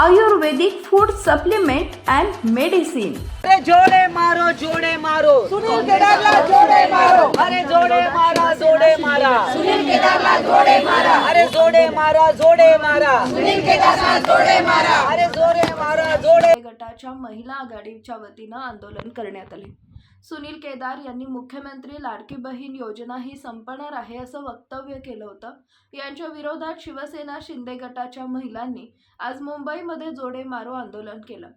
Ayurvedic food supplement and medicine. अरे जोडे मारो जोडे मारो. सुनील केदारला जोडे मारो. अरे जोडे मारा जोडे मारा. सुनील केदारला जोडे मारा. अरे जोडे मारा जोडे मारा. सुनील केदारला जोडे मारा. अरे जोडे मारा जोडे. गटाच्या महिला आघाडीच्या वतीनं आंदोलन करण्यात आले. सुनील केदार यांनी मुख्यमंत्री लाडकी बहीण योजना ही संपणार आहे असं वक्तव्य केलं होतं. यांच्या विरोधात शिवसेना शिंदे गटाच्या महिलांनी आज मुंबईमध्ये जोडे मारो आंदोलन केलं.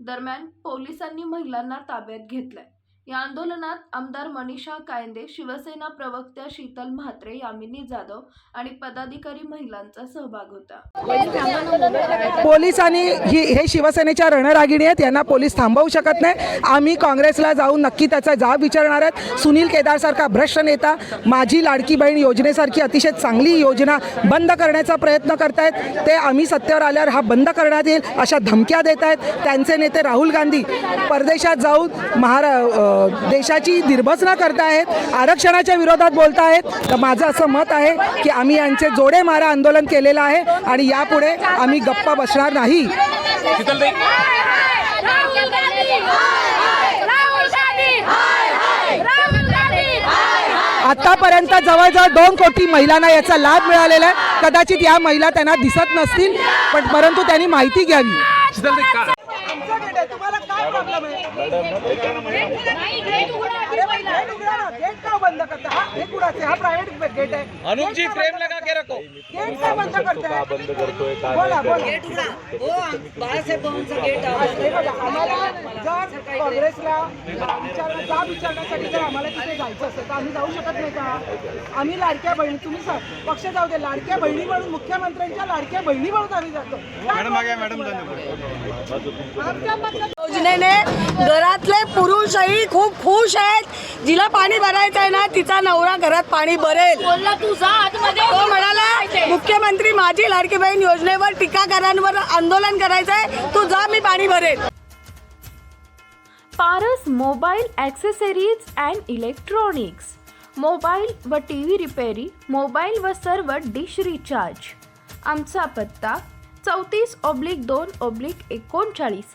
दरम्यान पोलिसांनी महिलांना ताब्यात घेतलंय. या आंदोलनात आमदार मनीषा कायंदे शिवसेना प्रवक्त्या शीतल म्हात्रे यामिनी जाधव आणि पदाधिकारी महिलांचा सहभाग होता. पोलिसांनी ही हे शिवसेनेच्या रणरागिणी आहेत यांना पोलीस थांबवू शकत नाही. आम्ही काँग्रेसला जाऊन नक्की त्याचा जाब विचारणार आहेत. सुनील केदारसारखा भ्रष्ट नेता माझी लाडकी बहीण योजनेसारखी अतिशय चांगली योजना बंद करण्याचा प्रयत्न करतायत. ते आम्ही सत्तेवर आल्यावर हा बंद करण्यात येईल अशा धमक्या देत आहेत त्यांचे नेते राहुल गांधी परदेशात जाऊन महारा देशाची निर्भसना करतायत आरक्षणाच्या विरोधात बोलतायत. तर माझं असं मत आहे की आम्ही यांचे जोडे मारा आंदोलन केलेलं आहे आणि यापुढे आम्ही गप्पा बसणार नाही. आतापर्यंत जवळजवळ दोन कोटी महिलांना याचा लाभ मिळालेला आहे. कदाचित या महिला त्यांना दिसत नसतील पण परंतु त्यांनी माहिती घ्यावी. तुम्हाला काय प्रॉब्लेम आहे गेट उघडा गेट का बंद करता हा हे कुणाचे हा प्रायव्हेट गेट आहे. अनूप जी फ्रेम लगा के रखो. गेट का बंद करताय बोला बोला. गेट उघडा हो बाळासाहेब भाऊंचा गेट हे आम्हाला जर काँग्रेसला विचारणा जा विचारण्यासाठी जर आम्हाला तिथे जायचं असेल तर आम्ही जाऊ शकत नाही का? आम्ही लाडक्या बहिणी तुम्ही सा- पक्ष जाऊ दे. लाडक्या बहिणी म्हणून मुख्यमंत्र्यांच्या लाडक्या बहिणी म्हणून आम्ही जातो. मॅडम मॅडम योजनेने घरातले पुरुषही खूप खुश आहेत. जिला पाणी भरायचं आहे ना तिचा नवरा घरात पाणी भरेल. बोलला तू म्हणाला मुख्यमंत्री माझी लाडकी बहीण योजनेवर टीकाकारांवर आंदोलन करायचंय. तू जा मी पाणी भरेल. Paras mobile accessories and electronics. Mobile व टी व्ही रिपेरी मोबाईल व सर्व डिश रिचार्ज. आमचा पत्ता चौतीस ऑब्लिक दोन ऑब्लिक एकोणचाळीस.